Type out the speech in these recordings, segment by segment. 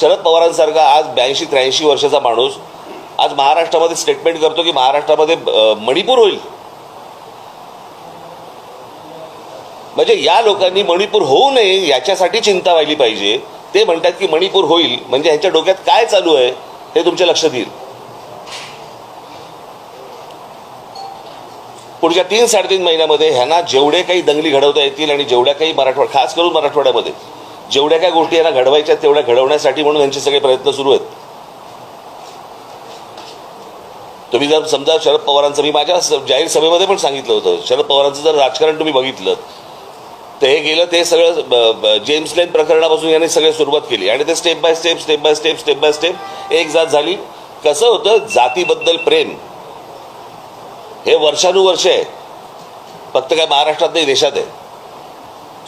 शरद पवारांसारखा आज ब्याऐंशी त्र्याऐंशी वर्षाचा माणूस आज महाराष्ट्रामध्ये स्टेटमेंट करतो की महाराष्ट्रामध्ये मणिपूर होईल. म्हणजे या लोकांनी मणिपूर होऊ नये याच्यासाठी चिंता व्हायली पाहिजे. ते म्हणतात की मणिपूर होईल म्हणजे ह्यांच्या डोक्यात काय चालू आहे हे तुमच्या लक्षात येईल. पुढच्या तीन साडेतीन महिन्यामध्ये ह्यांना जेवढे काही दंगली घडवता येतील आणि जेवढ्या काही मराठवाडा खास करून मराठवाड्यामध्ये जेवढ्या काय गोष्टी यांना घडवायच्या तेवढ्या घडवण्यासाठी म्हणून यांचे सगळे प्रयत्न सुरू आहेत. तुम्ही जर समजा शरद पवारांचं मी माझ्या जाहीर सभेमध्ये पण सांगितलं होतं शरद पवारांचं जर राजकारण तुम्ही बघितलं तर हे गेलं ते सगळं जेम्स लेन प्रकरणापासून यांनी सगळी सुरुवात केली. आणि ते step by step step by step step by step एक जात झाली. कसं होतं? जातीबद्दल प्रेम. हे वर्षानुवर्ष आहे. फक्त काय महाराष्ट्रात नाही देशात आहे.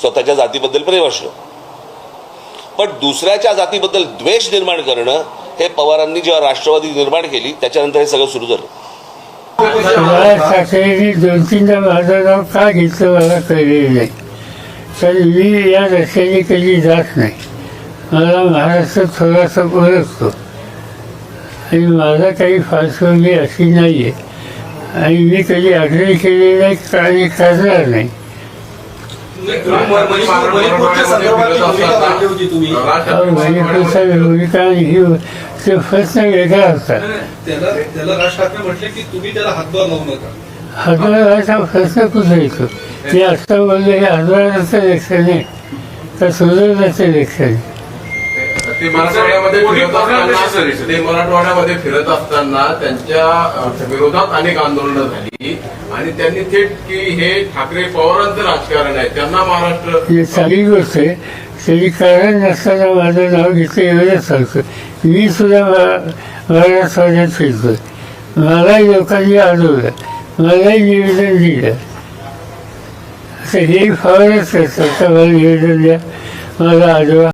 स्वतःच्या जातीबद्दल प्रेम असणं. पण दुसऱ्याच्या जातीबद्दल द्वेष निर्माण करणं हे पवारांनी जेव्हा राष्ट्रवादी निर्माण केली त्याच्यानंतर हे सगळं सुरू झालं. मला दोन तीनदा माझं नाव का घेतलं मला कळलेलं नाही. तर मी या रस्त्याने कधी जात नाही. मला महाराष्ट्र थोडासा ओळखतो. आणि माझा काही फासवणी अशी नाही आहे आणि मी कधी आग्रह केलेला नाही आणि करणार नाही. मणिपूरचा भूमिका ही ते प्रश्न वेगळा होता नाही, नाही, त्याला त्याला प्रश्न कुठे येतो आत्ता बोललं हे हातभाराचं लेखन आहे तर सुधारण्याचं लेखन आहे ते मराठवाड्यामध्ये फिरत असताना ते मराठवाड्यामध्ये फिरत असताना त्यांच्या विरोधात अनेक आंदोलनं झाली. आणि त्यांनी थेट की हे ठाकरे पवारांचं राजकारण आहे. त्यांना महाराष्ट्र चांगली गोष्ट आहे. तरी कारण नसताना माझं नाव घेतलं एवढंच सांगतो. मी सुद्धा मराठवाड्यात फिरतोय. मलाही लोकांनी आढळलं मलाही निवेदन दिलं. असं हे फारच करतात मला निवेदन द्या. मला आढळा